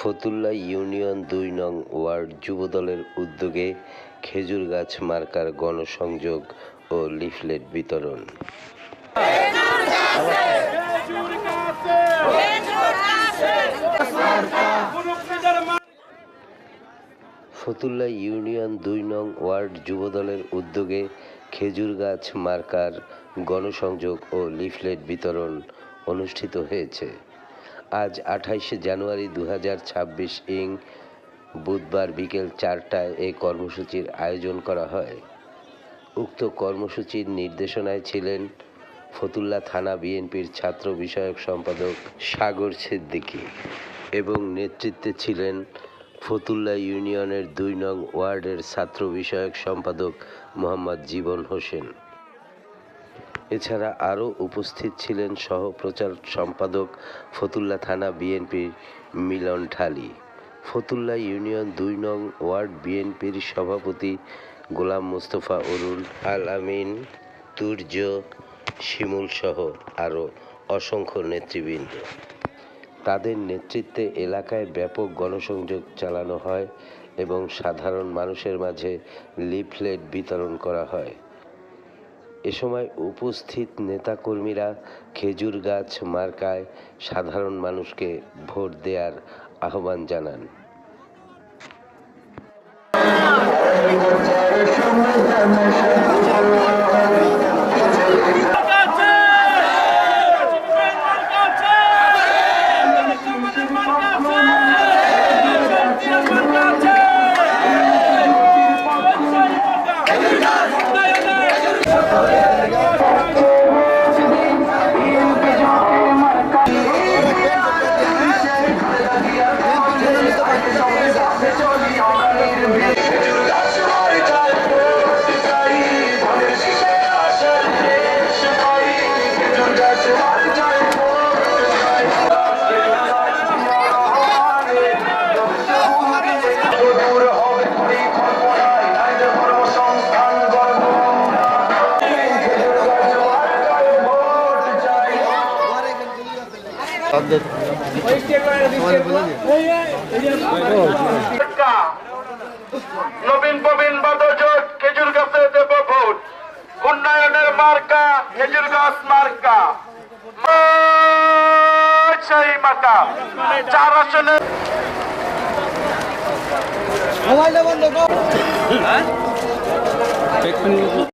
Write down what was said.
Fatullah union দুই নং word যুবদলের উদ্যোগে খেজুর গাছ মার্কার গণসংযোগ ও লিফলেট বিতরণ। ফতুল্লা ইউনিয়ন দুই নং ওয়ার্ড যুবদলের উদ্যোগে খেজুর গাছ মার্কার গণসংযোগ ও লিফলেট বিতরণ অনুষ্ঠিত হয়েছে। আজ আঠাইশে জানুয়ারি দু হাজার ছাব্বিশ ইং বুধবার বিকেল চারটায় এই কর্মসূচির আয়োজন করা হয়। উক্ত কর্মসূচির নির্দেশনায় ছিলেন ফতুল্লা থানা বিএনপির ছাত্র বিষয়ক সম্পাদক সাগর সিদ্দিকী এবং নেতৃত্বে ছিলেন ফতুল্লা ইউনিয়নের দুই নং ওয়ার্ডের ছাত্র বিষয়ক সম্পাদক মোহাম্মদ জীবন হোসেন। এছাড়া আরও উপস্থিত ছিলেন সহ প্রচার সম্পাদক ফতুল্লা থানা বিএনপির মিলন ঢালি। ফতুল্লা ইউনিয়ন দুই নং ওয়ার্ড বিএনপির সভাপতি গোলাম মোস্তফা অরুল আল আমিন, তুর্য শিমুল সহ আরও অসংখ্য নেতৃবৃন্দ। তাদের নেতৃত্বে এলাকায় ব্যাপক গণসংযোগ চালানো হয় এবং সাধারণ মানুষের মাঝে লিফলেট বিতরণ করা হয়। এ সময় উপস্থিত নেতাকর্মীরা খেজুর গাছ মার্কায় সাধারণ মানুষকে ভোট দেয়ার আহ্বান জানান। মার্কা। নবীন প্রবীণ বাদজোট খেজুর গাছে দেব ভোট। উন্নয়নের মার্কা খেজুর গাছ মার্কা। মার্কা চার আসনে মোবাইলটা বন্ধ কর।